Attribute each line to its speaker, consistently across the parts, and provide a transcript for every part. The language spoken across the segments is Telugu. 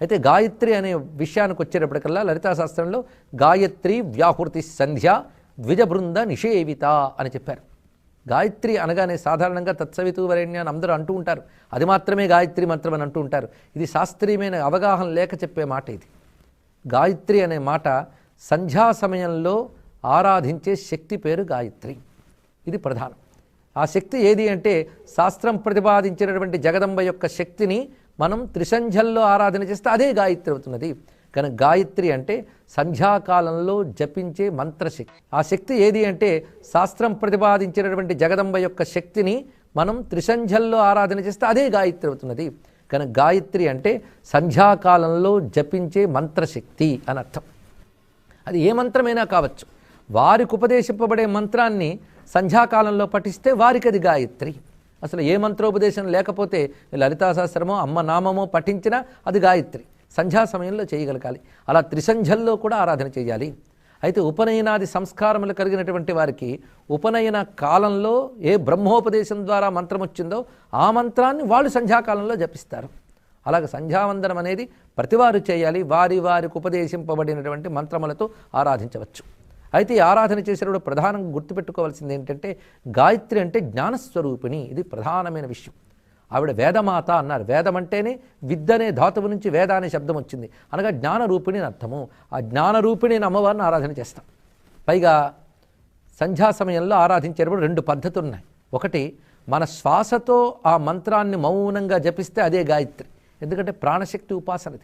Speaker 1: అయితే గాయత్రి అనే విషయానికి వచ్చేటప్పటికల్లా లలితా శాస్త్రంలో గాయత్రి వ్యాహృతి సంధ్య ద్విజబృంద నిషేవిత అని చెప్పారు. గాయత్రి అనగానే సాధారణంగా తత్సవితు అని అందరూ అంటూ ఉంటారు. అది మాత్రమే గాయత్రి మంత్రం అని అంటూ ఉంటారు. ఇది శాస్త్రీయమైన అవగాహన లేక చెప్పే మాట ఇది. గాయత్రి అనే మాట సంధ్యా సమయంలో ఆరాధించే శక్తి పేరు గాయత్రి. ఇది ప్రధానం. ఆ శక్తి ఏది అంటే శాస్త్రం ప్రతిపాదించినటువంటి జగదంబ యొక్క శక్తిని మనం త్రిసంధ్యల్లో ఆరాధన చేస్తే అదే గాయత్రి అవుతున్నది. కనుక గాయత్రి అంటే సంధ్యాకాలంలో జపించే మంత్రశక్తి. ఆ శక్తి ఏది అంటే శాస్త్రం ప్రతిపాదించినటువంటి జగదంబ యొక్క శక్తిని మనం త్రిసంధ్యల్లో ఆరాధన చేస్తే అదే గాయత్రి అవుతున్నది. కనుక గాయత్రి అంటే సంధ్యాకాలంలో జపించే మంత్రశక్తి అని అర్థం. అది ఏ మంత్రమైనా కావచ్చు. వారికి ఉపదేశింపబడే మంత్రాన్ని సంధ్యాకాలంలో పఠిస్తే వారికి అది గాయత్రి. అసలు ఏ మంత్రోపదేశం లేకపోతే లలితా సహస్రమో అమ్మ నామమో పఠించినా అది గాయత్రి. సంధ్యా సమయంలో చేయగలగాలి. అలా త్రిసంధ్యల్లో కూడా ఆరాధన చేయాలి. అయితే ఉపనయనాది సంస్కారములు కలిగినటువంటి వారికి ఉపనయన కాలంలో ఏ బ్రహ్మోపదేశం ద్వారా మంత్రం వచ్చిందో ఆ మంత్రాన్ని వాళ్ళు సంధ్యాకాలంలో జపిస్తారు. అలాగే సంధ్యావందనం అనేది ప్రతివారు చేయాలి. వారి వారికి ఉపదేశింపబడినటువంటి మంత్రములతో ఆరాధించవచ్చు. అయితే ఈ ఆరాధన చేసేటప్పుడు ప్రధానంగా గుర్తుపెట్టుకోవాల్సింది ఏంటంటే గాయత్రి అంటే జ్ఞానస్వరూపిణి. ఇది ప్రధానమైన విషయం. ఆవిడ వేదమాత అన్నారు. వేదం అంటేనే విద్య అనే ధాతువు నుంచి వేద అనే శబ్దం వచ్చింది. అనగా జ్ఞానరూపిణి అని అర్థము. ఆ జ్ఞానరూపిణి అమ్మవారిని ఆరాధన చేస్తాం. పైగా సంధ్యా సమయంలో ఆరాధించేటప్పుడు రెండు పద్ధతులు ఉన్నాయి. ఒకటి మన శ్వాసతో ఆ మంత్రాన్ని మౌనంగా జపిస్తే అదే గాయత్రి. ఎందుకంటే ప్రాణశక్తి ఉపాసనది.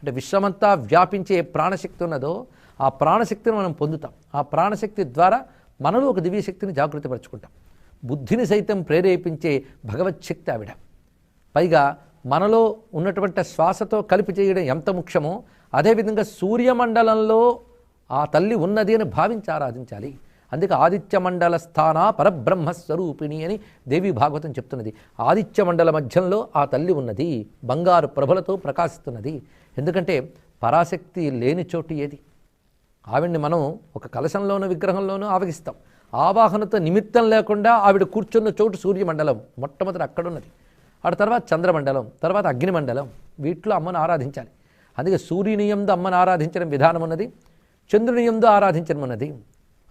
Speaker 1: అంటే విశ్వమంతా వ్యాపించే ప్రాణశక్తి ఉన్నదో ఆ ప్రాణశక్తిని మనం పొందుతాం. ఆ ప్రాణశక్తి ద్వారా మనలో ఒక దివ్యశక్తిని జాగృతిపరచుకుంటాం. బుద్ధిని సైతం ప్రేరేపించే భగవచ్శక్తి ఆవిడ. పైగా మనలో ఉన్నటువంటి శ్వాసతో కలిపి చేయడం ఎంత ముఖ్యమో అదేవిధంగా సూర్యమండలంలో ఆ తల్లి ఉన్నది అని భావించి ఆరాధించాలి. అందుకే ఆదిత్య మండల స్థాన పరబ్రహ్మ స్వరూపిణి అని దేవి భాగవతం చెప్తున్నది. ఆదిత్య మండల మధ్యంలో ఆ తల్లి ఉన్నది బంగారు ప్రభలతో ప్రకాశిస్తున్నది. ఎందుకంటే పరాశక్తి లేని చోటు ఏది? ఆవిడ్ని మనం ఒక కలశంలోనూ విగ్రహంలోనూ ఆవగిస్తాం ఆవాహనతో నిమిత్తం లేకుండా ఆవిడ కూర్చున్న చోటు సూర్యమండలం. మొట్టమొదటి అక్కడున్నది. ఆ తర్వాత చంద్రమండలం తర్వాత అగ్నిమండలం. వీటిలో అమ్మను ఆరాధించాలి. అందుకే సూర్యునియందు అమ్మను ఆరాధించడం విధానం ఉన్నది చంద్రునియందు ఆరాధించడం ఉన్నది.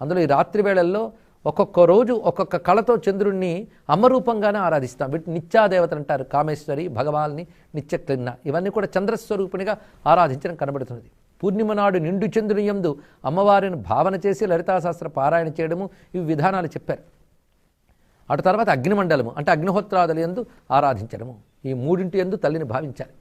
Speaker 1: అందులో ఈ రాత్రి వేళల్లో ఒక్కొక్క రోజు ఒక్కొక్క కళతో చంద్రుణ్ణి అమ్మరూపంగానే ఆరాధిస్తాం. వీటి నిత్యాదేవతలు అంటారు. కామేశ్వరి భగవాన్ని నిత్యక్లిన్న. ఇవన్నీ కూడా చంద్రస్వరూపిణిగా ఆరాధించడం కనబడుతున్నది. పూర్ణిమ నాడు నిండు చంద్రునియందు అమ్మవారిని భావన చేసి లలితాశాస్త్ర పారాయణ చేయడము ఇవి విధానాలు చెప్పారు. అటు తర్వాత అగ్నిమండలము అంటే అగ్నిహోత్రాదుల ఎందు ఆరాధించడము ఈ మూడింటి ఎందు తల్లిని భావించాలి.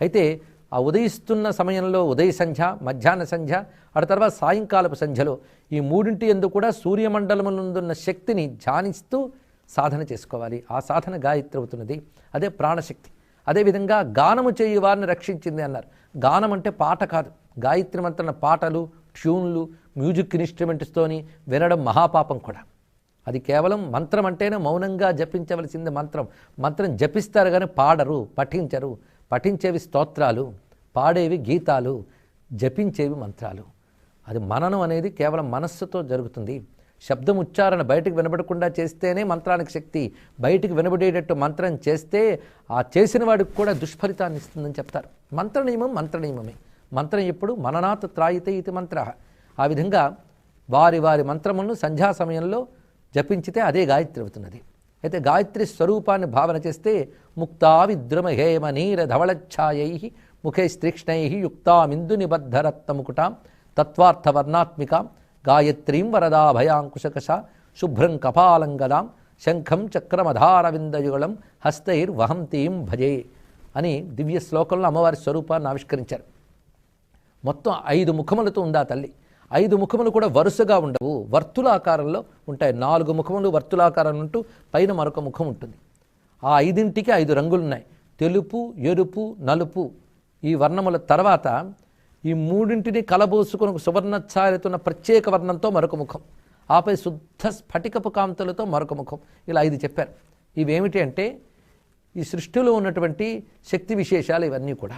Speaker 1: అయితే ఆ ఉదయిస్తున్న సమయంలో ఉదయ సంధ్య మధ్యాహ్న సంధ్య అటు తర్వాత సాయంకాలపు సంధ్యలో ఈ మూడింటి ఎందు కూడా సూర్యమండలమునందున్న శక్తిని ధ్యానిస్తూ సాధన చేసుకోవాలి. ఆ సాధన గాయత్రి అవుతున్నది అదే ప్రాణశక్తి. అదేవిధంగా గానము చేయు వారిని రక్షించింది అన్నారు. గానం అంటే పాట కాదు. గాయత్రి మంత్రన పాటలు ట్యూన్లు మ్యూజిక్ ఇన్స్ట్రుమెంట్స్తోని వినడం మహాపాపం కూడా. అది కేవలం మంత్రం అంటేనే మౌనంగా జపించవలసింది మంత్రం. మంత్రం జపిస్తారు కానీ పాడరు పఠించరు. పఠించేవి స్తోత్రాలు పాడేవి గీతాలు జపించేవి మంత్రాలు. అది మననం అనేది కేవలం మనస్సుతో జరుగుతుంది. శబ్దం ఉచ్చారణ బయటకు వినబడకుండా చేస్తేనే మంత్రానికి శక్తి. బయటికి వినబడేటట్టు మంత్రం చేస్తే ఆ చేసిన వాడికి కూడా దుష్ఫలితాన్ని ఇస్తుందని చెప్తారు. మంత్ర నియమం మంత్ర నియమమే మంత్రం ఎప్పుడు? మననాత్ త్రాయితే ఇది మంత్ర. ఆ విధంగా వారి వారి మంత్రములను సంధ్యా సమయంలో జపించితే అదే గాయత్రి అవుతున్నది. అయితే గాయత్రి స్వరూపాన్ని భావన చేస్తే ముక్తా విద్రుమ హేమ నీర ధవళఛాయై ముఖైస్తీక్ష్ణై యుక్తామిందు నిబద్ధరత్నముకుటాం తత్వార్థవర్ణాత్మికాం గాయత్రీం వరదాభయాంకుశకష శుభ్రం కపాలంగదాం శంఖం చక్రమధారవిందయుగళం హస్తైర్వహంతీం భజే అని దివ్య శ్లోకంలో అమ్మవారి స్వరూపాన్ని ఆవిష్కరించారు. మొత్తం ఐదు ముఖములతో ఉందా తల్లి. ఐదు ముఖములు కూడా వరుసగా ఉండవు. వర్తులాకారంలో ఉంటాయి. నాలుగు ముఖములు వర్తులాకారం ఉంటూ పైన మరొక ముఖం ఉంటుంది. ఆ ఐదింటికి ఐదు రంగులు ఉన్నాయి తెలుపు ఎరుపు నలుపు. ఈ వర్ణముల తర్వాత ఈ మూడింటిని కలబోసుకుని ఒక సువర్ణఛాయతున్న ప్రత్యేక వర్ణంతో మరొక ముఖం. ఆపై శుద్ధ స్ఫటికపు కాంతులతో మరొక ముఖం. ఇలా ఐదు చెప్పారు. ఇవేమిటి అంటే ఈ సృష్టిలో ఉన్నటువంటి శక్తి విశేషాలు ఇవన్నీ కూడా.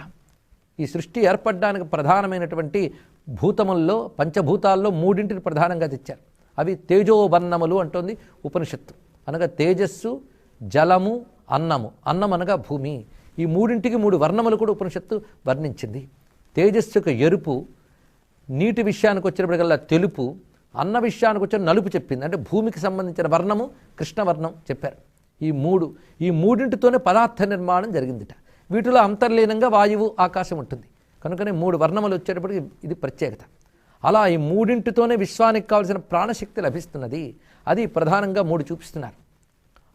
Speaker 1: ఈ సృష్టి ఏర్పడడానికి ప్రధానమైనటువంటి భూతముల్లో పంచభూతాల్లో మూడింటిని ప్రధానంగా తెచ్చారు. అవి తేజోవర్ణములు అంటోంది ఉపనిషత్తు. అనగా తేజస్సు జలము అన్నము. అన్నం అనగా భూమి. ఈ మూడింటికి మూడు వర్ణములు కూడా ఉపనిషత్తు వర్ణించింది. తేజస్సుకు ఎరుపు నీటి విషయానికి వచ్చినప్పటికల్లా తెలుపు అన్న విషయానికి వచ్చిన నలుపు చెప్పింది. అంటే భూమికి సంబంధించిన వర్ణము కృష్ణవర్ణం చెప్పారు. ఈ మూడు ఈ మూడింటితోనే పదార్థ నిర్మాణం జరిగిందిట. వీటిలో అంతర్లీనంగా వాయువు ఆకాశం ఉంటుంది. కనుకనే మూడు వర్ణములు వచ్చేటప్పటికి ఇది ప్రత్యేకత. అలా ఈ మూడింటితోనే విశ్వానికి కావలసిన ప్రాణశక్తి లభిస్తున్నది. అది ప్రధానంగా మూడు చూపిస్తున్నారు.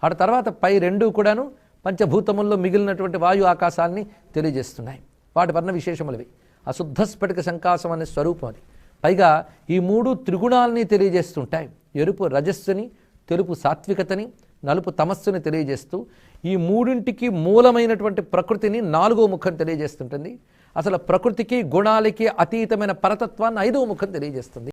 Speaker 1: ఆ తర్వాత పై రెండు కూడాను పంచభూతముల్లో మిగిలినటువంటి వాయు ఆకాశాన్ని తెలియజేస్తున్నాయి. వాటి వర్ణ విశేషములవి. అశుద్ధ స్ఫటిక సంకాసం అనే స్వరూపం అది. పైగా ఈ మూడు త్రిగుణాలని తెలియజేస్తుంటాయి. ఎరుపు రజస్సుని తెలుపు సాత్వికతని నలుపు తమస్సుని తెలియజేస్తూ ఈ మూడింటికి మూలమైనటువంటి ప్రకృతిని నాలుగో ముఖం తెలియజేస్తుంటుంది. అసలు ప్రకృతికి గుణాలకి అతీతమైన పరతత్వాన్ని ఐదవ ముఖం తెలియజేస్తుంది.